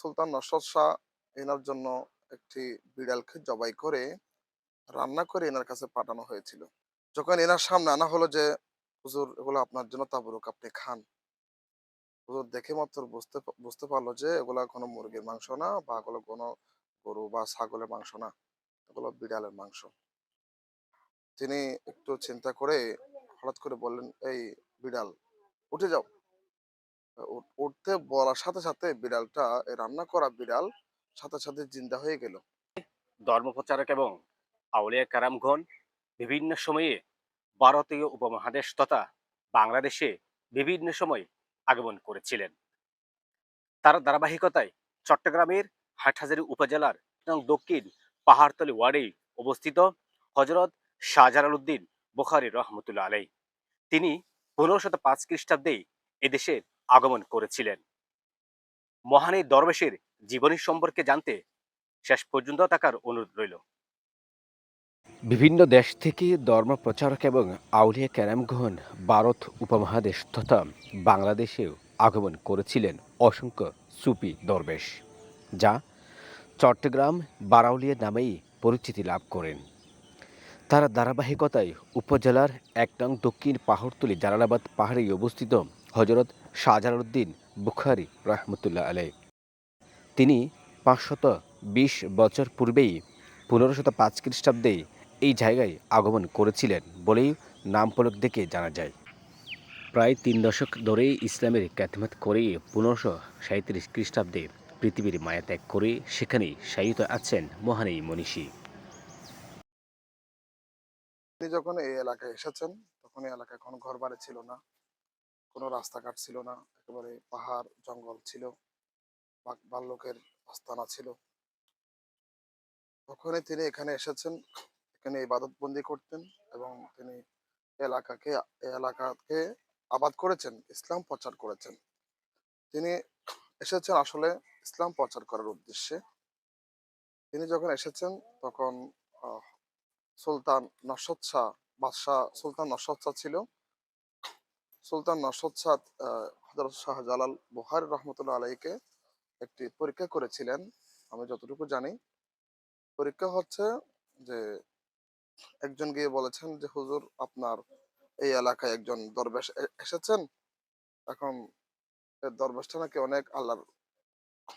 সুলতান নসরত শাহ এনার জন্য একটি বিড়ালকে জবাই করে রান্না করে এনার কাছে পাঠানো হয়েছিল। যখন এনার সামনে আনা হলো যে, হুজুর, এগুলো আপনার জন্য তাবরুক, আপনি খান। হুজুর দেখে মাত্র বুঝতে বুঝতে পারল যে, এগুলা কোনো মুরগির মাংস না বা এগুলো কোনো গরু বা ছাগলের মাংস না। এগুলো বিড়ালের মাংস। তিনি একটু চিন্তা করে হঠাৎ করে বললেন, এই বিড়াল, উঠে যাও। উঠতে বলার সাথে সাথে বিড়ালটা রান্না করা বিড়াল সাথে সাথে জিন্দা হয়ে গেল। ধর্মপ্রচারক এবং আউলিয়া কারামগণ বিভিন্ন সময়ে ভারতীয় উপমহাদেশ তথা বাংলাদেশে বিভিন্ন সময় আগমন করেছিলেন। তার ধারাবাহিকতায় চট্টগ্রামের হাটহাজারী উপজেলার এবং দক্ষিণ পাহাড়তলি ওয়ার্ডে অবস্থিত হজরত শাহজালাল উদ্দিন বুখারি রহমতুল্লা আলাই তিনি পনেরোশত পাঁচ খ্রিস্টাব্দে এদেশে আগমন করেছিলেন। মহান এই দরবেশের জীবনী সম্পর্কে জানতে শেষ পর্যন্ত থাকার অনুরোধ রইল। বিভিন্ন দেশ থেকে ধর্ম প্রচারক এবং আউলিয়া ক্যারামগণ ভারত উপমহাদেশ তথা বাংলাদেশেও আগমন করেছিলেন অসংখ্য সুফি দরবেশ, যা চট্টগ্রাম বারাউলিয়া নামেই পরিচিতি লাভ করেন। তারা ধারাবাহিকতায় উপজেলার এক নং দক্ষিণ পাহাড়তলি জালালাবাদ পাহাড়ে অবস্থিত হজরত শাহজালালউদ্দিন বুখারি রহমতুল্লাহ আলাই তিনি পাঁচশত বিশ বছর পূর্বেই পনেরোশত পাঁচ খ্রিস্টাব্দে এই জায়গায় আগমন করেছিলেন বলেই নাম ফলক দেখে জানা যায়। প্রায় তিন দশক ধরেই ইসলামের ক্যাথমাত করে পনেরোশো সাঁত্রিশ খ্রিস্টাব্দে পৃথিবীর মায়া ত্যাগ করে সেখানেই শায়িত আছেন মহান এই মনীষী। যখন এই এলাকায় এসেছেন, তখন এই এলাকায় কোনো ঘর বাড়ি ছিল না। কোনো রাস্তাঘাট ছিল না, একেবারে পাহাড়, জঙ্গল ছিল ভাল্লুকের আস্তানা ছিল। তখনই তিনি এখানে এসেছেন এখানে ইবাদত বন্দি করতেন এবং তিনি এলাকাকে এলাকাকে আবাদ করেছেন, ইসলাম প্রচার করেছেন। তিনি এসেছেন আসলে ইসলাম প্রচার করার উদ্দেশ্যে। তিনি যখন এসেছেন তখন সুলতান নসদ শাহ, বাদশাহ সুলতান নসদ শাহ ছিল। সুলতান নসদ শাহ আহ, হযরত শাহ জালাল বুহারি রহমতুল্লাহ আলাইকে একটি পরীক্ষা করেছিলেন। আমি যতটুকু জানি পরীক্ষা হচ্ছে যে একজন গিয়ে বলেছেন যে হুজুর আপনার এই এলাকায় একজন দরবেশ এসেছেন। এখন দরবেশটা নাকি অনেক আল্লাহর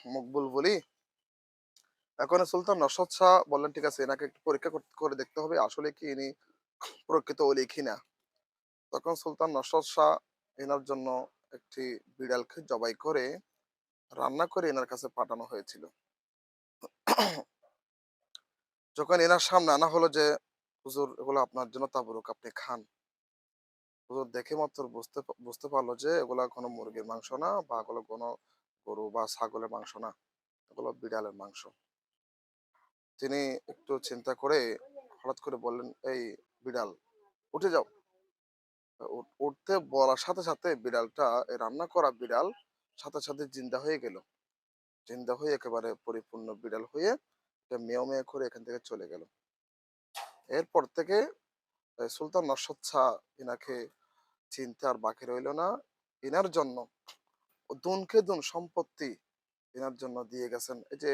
মকবুল বলি। এখন সুলতান নসদ শাহ বললেন ঠিক আছে এনাকে একটু পরীক্ষা কর- দেখতে হবে। আসলে কি ইনি প্রকৃত ওলি কিনা তখন সুলতান নসরত শাহ এনার জন্য একটি বিড়ালকে জবাই করে রান্না করে এনার কাছে পাঠানো হয়েছিল। যখন এনার সামনে আনা হলো যে, হুজুর, এগুলো আপনার জন্য তাবরুক, আপনি খান। হুজুর দেখে মাত্র বুঝতে বুঝতে পারল যে, এগুলা কোনো মুরগির মাংস না বা এগুলো কোনো গরু বা ছাগলের মাংস না। এগুলো বিড়ালের মাংস। তিনি একটু চিন্তা করে হঠাৎ করে বললেন, এই বিড়াল, উঠে যাও। উঠতে বলার সাথে সাথে বিড়ালটা রান্না করা বিড়াল সাথে সাথে জিন্দা হয়ে গেল। জিন্দা হয়ে একেবারে পরিপূর্ণ বিড়াল হয়ে এটা মেয় মেয়ে করে এখান থেকে চলে গেল। এরপর থেকে সুলতান নসদ শাহ ইনাকে চিনতে আর বাকি রইল না। ইনার জন্য দুনকে দুন সম্পত্তি ইনার জন্য দিয়ে গেছেন। এই যে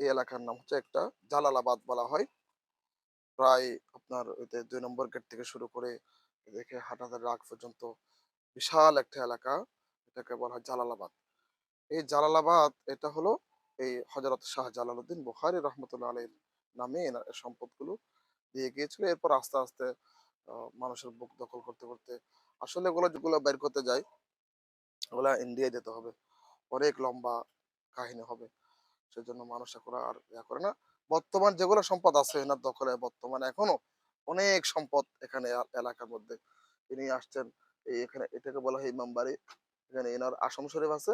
এই এলাকার নাম হচ্ছে একটা জালালাবাদ বলা হয়। প্রায় আপনার দুই নম্বর গেট থেকে শুরু করে দেখে হাটাদের রাগ পর্যন্ত বিশাল একটা এলাকা। এটাকে বলা হয় জালালাবাদ। এই জালালাবাদ, এটা হলো এই হজরত শাহ জালালউদ্দিন বুখারি রহমতুল্লাহ আলীর নামে এনার সম্পদগুলো দিয়ে গিয়েছিল। এরপর আস্তে আস্তে মানুষের বুক দখল করতে করতে আসলে এগুলো যেগুলো বের করতে যাই ওগুলা ইন্ডিয়ায় যেতে হবে। অনেক লম্বা কাহিনী হবে। সেজন্য মানুষ এখন আর ইয়া করে না। বর্তমান যেগুলো সম্পদ আছে, এনার দখলে বর্তমানে এখনও অনেক সম্পদ এখানে এলাকার মধ্যে। তিনি আসছেন এই এখানে, এটাকে বলা হয় ইমামবাড়ি এখানে এনার আসাম শরীফ আছে।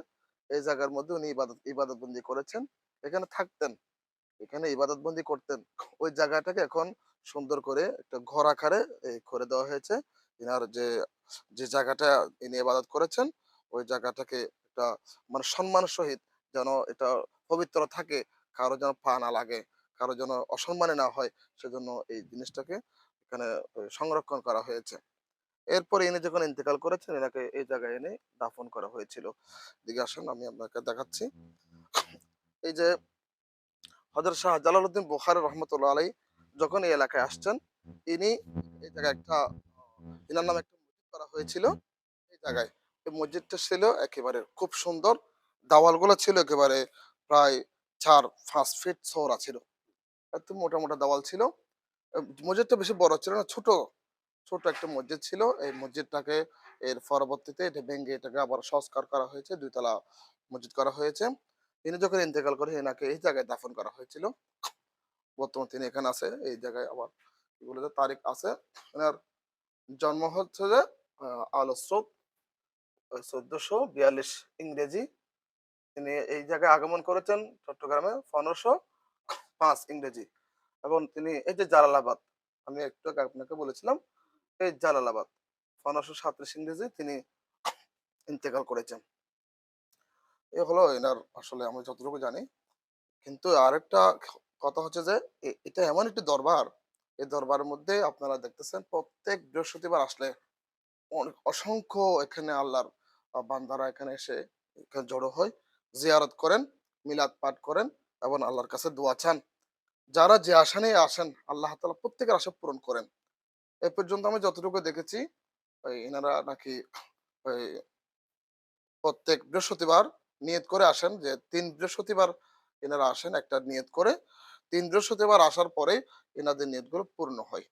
এই জায়গার মধ্যে উনি ইবাদত ইবাদত বন্দি করেছেন। এখানে থাকতেন। এখানে ইবাদত বন্দি করতেন। ওই জায়গাটাকে এখন সুন্দর করে একটা ঘর আকারে করে দেওয়া হয়েছে। এনার যে যে জায়গাটা ইনি ইবাদত করেছেন, ওই জায়গাটাকে একটা মানে সম্মান সহিত যেন এটা পবিত্র থাকে, কারও যেন পা না লাগে। কারও যেন অসম্মানে না হয়, সেজন্য এই জিনিসটাকে এখানে সংরক্ষণ করা হয়েছে। এরপরে ইনি যখন ইন্তেকাল করেছেন, এনাকে এই জায়গায় এনে দাফন করা হয়েছিল। দিকে আসেন, আমি আপনাকে দেখাচ্ছি। এই যে হজরত শাহ জালালউদ্দিন বুখারী রহমতুল্লাহ আলাই যখন এই এলাকায় আসছেন, ইনি এই জায়গায় একটা, ইনার নামে একটা মসজিদ করা হয়েছিল। এই জায়গায় এই মসজিদটা ছিল একেবারে খুব সুন্দর। দেওয়ালগুলো ছিল একেবারে প্রায় চার, পাঁচ ফিট চওড়া ছিল। এত মোটা মোটা দেওয়াল ছিল। মসজিদটা বেশি বড় ছিল না, ছোট ছোট একটা মসজিদ ছিল। এই মসজিদটাকে এর পরবর্তীতে এটা ভেঙে এটাকে আবার সংস্কার করা হয়েছে, দুইতলা মসজিদ করা হয়েছে। তিনি যখন ইন্তেকাল করে এনাকে এই জায়গায় দাফন করা হয়েছিল, বর্তমানে তিনি এখানে আছে, এই জায়গায় আবার বলে যে তারিখ আছে। এনার জন্ম হচ্ছে যে আলোস্রোত চোদ্দশো বিয়াল্লিশ ইংরেজি। তিনি এই জায়গায় আগমন করেছেন চট্টগ্রামে পনেরোশো পাঁচ ইংরেজি এবং তিনি এই যে জালালাবাদ, আমি একটু আপনাকে বলেছিলাম, এই জালালাবাদ পনেরোশো সাতত্রিশ ইংরেজি তিনি ইন্তেকাল করেছেন। এ হলো এনার আসলে আমি যতটুকু জানি। কিন্তু আরেকটা কথা হচ্ছে যে এটা এমন একটি দরবার এই দরবারের মধ্যে আপনারা দেখতেছেন প্রত্যেক বৃহস্পতিবার আসলে অসংখ্য এখানে আল্লাহর বান্দারা এখানে এসে জড়ো হয়, জিয়ারত করেন, মিলাদ পাঠ করেন এবং আল্লাহর কাছে দোয়া চান। যারা যে আশা নিয়ে আসেন, আল্লাহ তালা প্রত্যেকের আশা পূরণ করেন। এ পর্যন্ত আমি যতটুকু দেখেছি, ওই এনারা নাকি ওই প্রত্যেক বৃহস্পতিবার নিয়ত করে আসেন যে, তিন বৃহস্পতিবার এনারা আসেন, একটা নিয়ত করে। তিন বৃহস্পতিবার আসার পরে এনাদের নিয়তগুলো পূর্ণ হয়।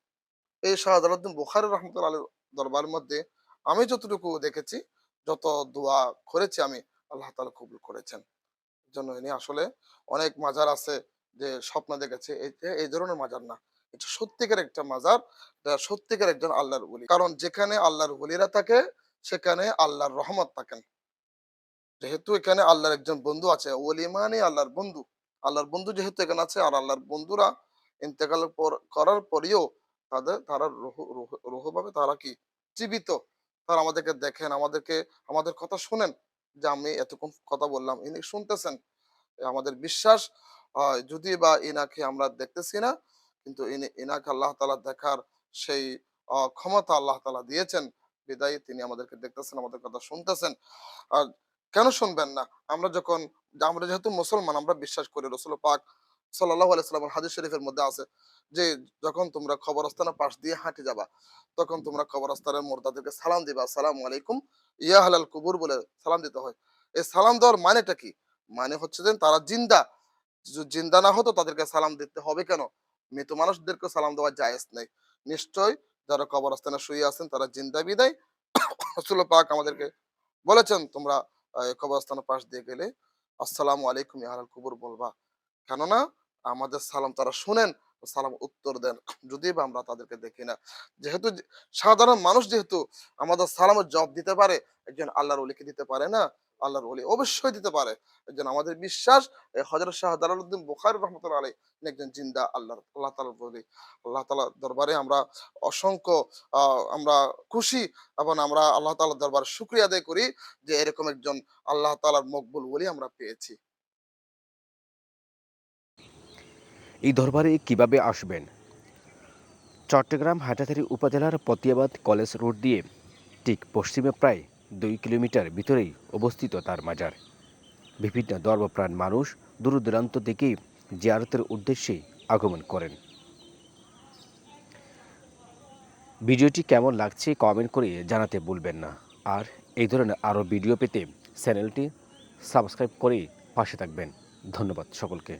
এই শাহজালাউদ্দিন বুখারি রহমতুল্লাহ আলীর দরবারের মধ্যে আমি যতটুকু দেখেছি, যত দোয়া করেছি আমি, আল্লাহ তালা কবুল করেছেন। জন্য ইনি আসলে অনেক মাজার আছে যে স্বপ্ন দেখেছে। এই- ধরনের মাজার না। এটা সত্যিকার একটা মাজার সত্যিকার একজন আল্লাহর বলি কারণ যেখানে আল্লাহর বলিরা থাকে, সেখানে আল্লাহর রহমত থাকেন। যেহেতু এখানে আল্লাহর একজন বন্ধু আছে, ওলি মানে আল্লাহর বন্ধু। আল্লাহর বন্ধু যেহেতু এখানে আছে, আর আল্লাহর বন্ধুরা ইন্তেকাল করার পরেও তাদের, তারা রুহ, রুহ- তারা কি? জীবিত। তারা আমাদেরকে দেখেন, আমাদেরকে, আমাদের কথা শুনেন। যে আমি এতক্ষণ কথা বললাম, ইনি শুনতেছেন। আমাদের বিশ্বাস যদি বা ইনাকে আমরা দেখতেছি না, কিন্তু ইনি, ইনাকে আল্লাহ তালা দেখার সেই ক্ষমতা আল্লাহ তালা দিয়েছেন, বিদায় তিনি আমাদেরকে দেখতেছেন, আমাদের কথা শুনতেছেন। আর কেন শুনবেন না? আমরা যখন, আমরা যেহেতু মুসলমান, আমরা বিশ্বাস করি রসুল পাক সাল্লাহ আলাইসাল্লামের হাদিস শরীফের মধ্যে আছে যে, যখন তোমরা কবরস্থানের পাশ দিয়ে হাঁটে যাবা, তখন তোমরা কবরস্থানের মোর্দাদেরকে সালাম দিবা, আসসালামু আলাইকুম, ইয়া হালাল কুবুর বলে সালাম দিতে হয়। এই সালাম দেওয়ার মানেটা কি? মানে হচ্ছে যে, তারা জিন্দা। জিন্দা না হতো, তাদেরকে সালাম দিতে হবে কেন? মৃত মানুষদেরকে সালাম দেওয়া জায়েজ নেই। নিশ্চয় যারা কবরস্থানে শুয়ে আছেন, তারা জিন্দা বিদায়। পাক আমাদেরকে বলেছেন, তোমরা কবরস্থানের পাশ দিয়ে গেলে, আসসালামু আলাইকুম হালাল কুবুর বলবা। কেননা আমাদের সালাম তারা শুনেন সালাম উত্তর দেন। যদি বা আমরা তাদেরকে দেখি না। যেহেতু সাধারণ মানুষ যেহেতু আমাদের সালামের জবাব দিতে পারে, একজন আল্লাহর অলিকে দিতে পারে না? আল্লাহর অলি অবশ্যই দিতে পারে। একজন আমাদের বিশ্বাস হজরত শাহ দালালউদ্দিন বুখারী রহমতুল্লাহ আলাই একজন জিন্দা আল্লাহর, আল্লাহ তালার বলি আল্লাহ তালার দরবারে আমরা অসংখ্য আমরা খুশি এবং আমরা আল্লাহ তালার দরবারে শুক্রিয়া আদায় করি যে এরকম একজন আল্লাহ তালার মকবুল বলি আমরা পেয়েছি। এই দরবারে কীভাবে আসবেন? চট্টগ্রাম হাটাথারি উপজেলার পতিয়াবাদ কলেজ রোড দিয়ে ঠিক পশ্চিমে প্রায় দুই কিলোমিটার ভিতরেই অবস্থিত তার মাজার। বিভিন্ন ধর্মপ্রাণ মানুষ দূর দূরান্ত থেকে জিয়ারতের উদ্দেশ্যে আগমন করেন। ভিডিওটি কেমন লাগছে কমেন্ট করে জানাতে ভুলবেন না। আর এই ধরনের আরও ভিডিও পেতে চ্যানেলটি সাবস্ক্রাইব করে পাশে থাকবেন। ধন্যবাদ সকলকে।